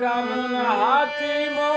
কেমন হাকিম তুমি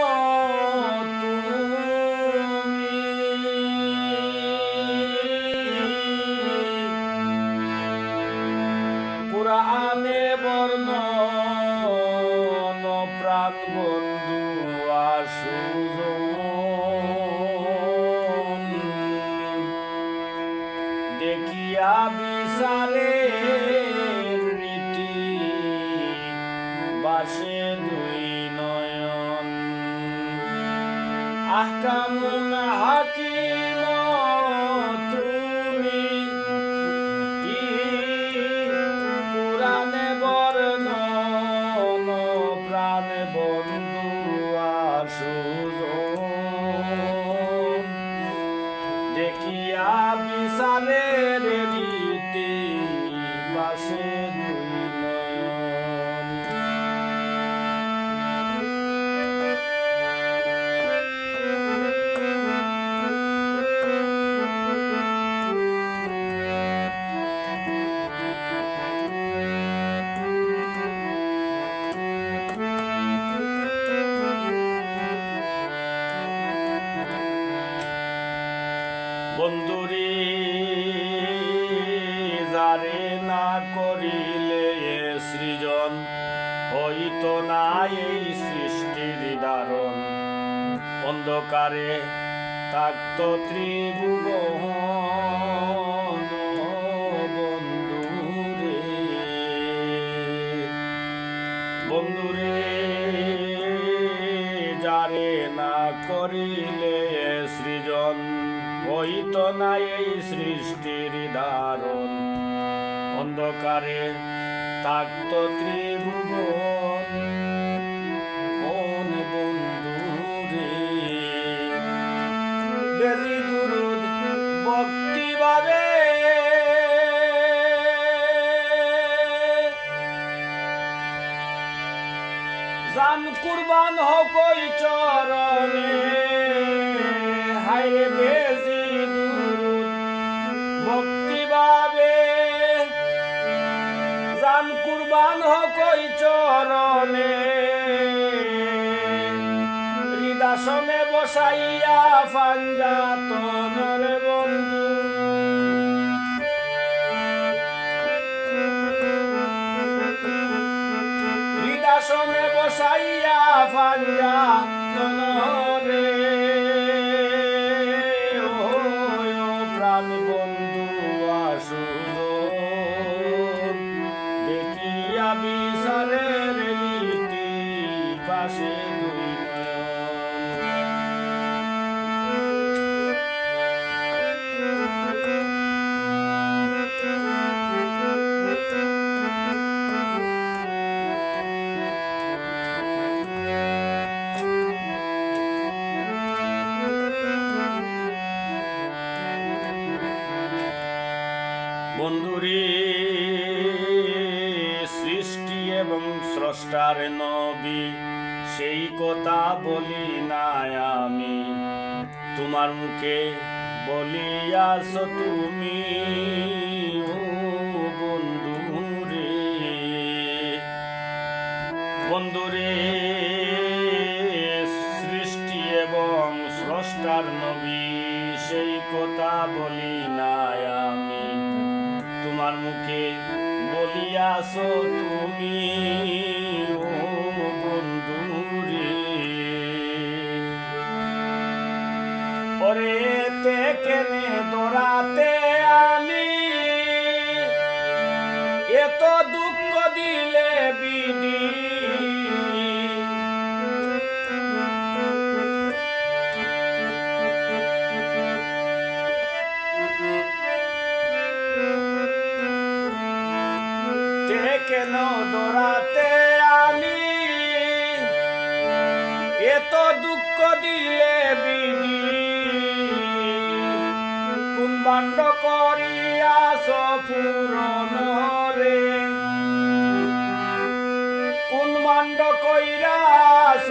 আহকামুন হাকিম তুমি কি পুরাণে বর্ণন প্রাণে বন্ধু আসুজন সৃজন হইতো না এই সৃষ্টির দারণ। অন্ধকারে থাকত ত্রিভুবন বন্ধুরে। বন্ধুরে, যারে না করিলে সৃজন, হইত না এই সৃষ্টির দারণ। অন্ধকারে থাকত ত্রিভুবন কোন বন্ধুরে? বেশি দুরুদ ভক্তি ভাবে। জান কুরবান হকই চরণে। হায় বেশি কুরবান হকই চরণে। হৃদাসনে বসাইয়া পাঞ্জাতনর বন্ধু। হৃদাসনে বসাইয়া পাঞ্জা তনরে প্রাণ বন্ধু আসুন। বন্ধুরে, সৃষ্টি এবং স্রষ্টার নবী, সেই কথা বলি না আমি। তোমার মুখে বলিয়াছ তুমি বন্ধুরে। বন্ধুরে, সৃষ্টি এবং স্রষ্টার নবী, সেই কথা বলি না আমি। তোমার মুখে বলিয়াছ তুমি বন্ধুরে। ওরে তে কেনে দৌড়াতে এত দুঃখ দিলে বিধি কোন বাণ্ড করিয়াছ রে কোন মাণ্ড কইরাছ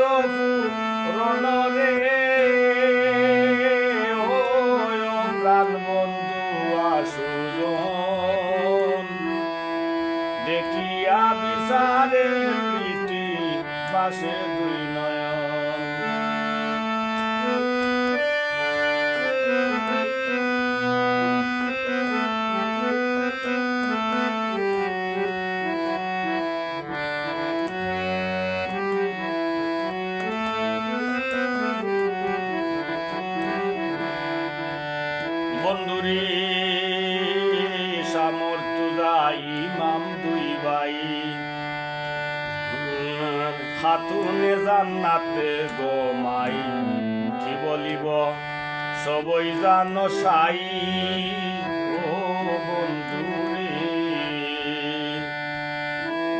রে। প্রাণ বন্ধু আসুজন দেখিয়া বিচারে প্রীতি বাসে দুই বন্ধুরে সামর্থ্য ইমাম দুই ভাই। খাতুনে জান্নাতে গোমাই কি বলিব, সবই জানো সাই, ও বন্ধুরে।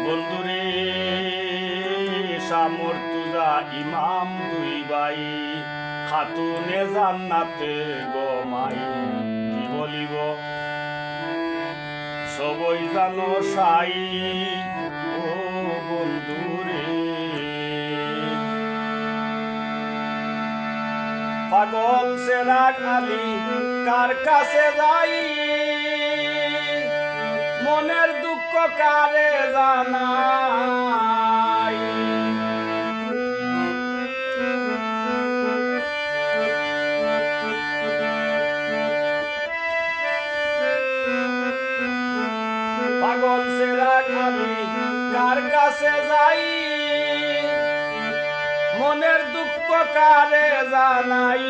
বন্ধুরে সামর্থ্য যা ইমাম দুই ভাই, খাতুনে জান্নাতে গোমাই কি বলিব সবই জানো সাই পাগল সেরাক আলী কার কাছে যাই? মনের দুঃখ কারে জানাই? পাগল আলী কার কাছে যাই? মনের দুঃখ কারে জানাই?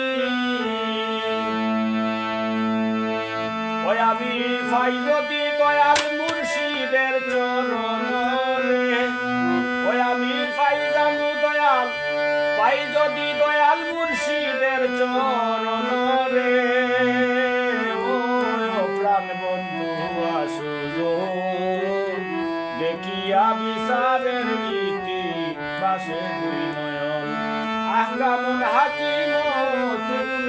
আমি ভাই যদি দয়াল মুর্শিদের চরণ। ওই আমি ভাই জানু দয়াল, পাই যদি দয়াল মুর্শিদের চরণ। দেখিয়া বিচারের নীতি বাসে দুই নয়ন আহকামুন হাকিম তুমি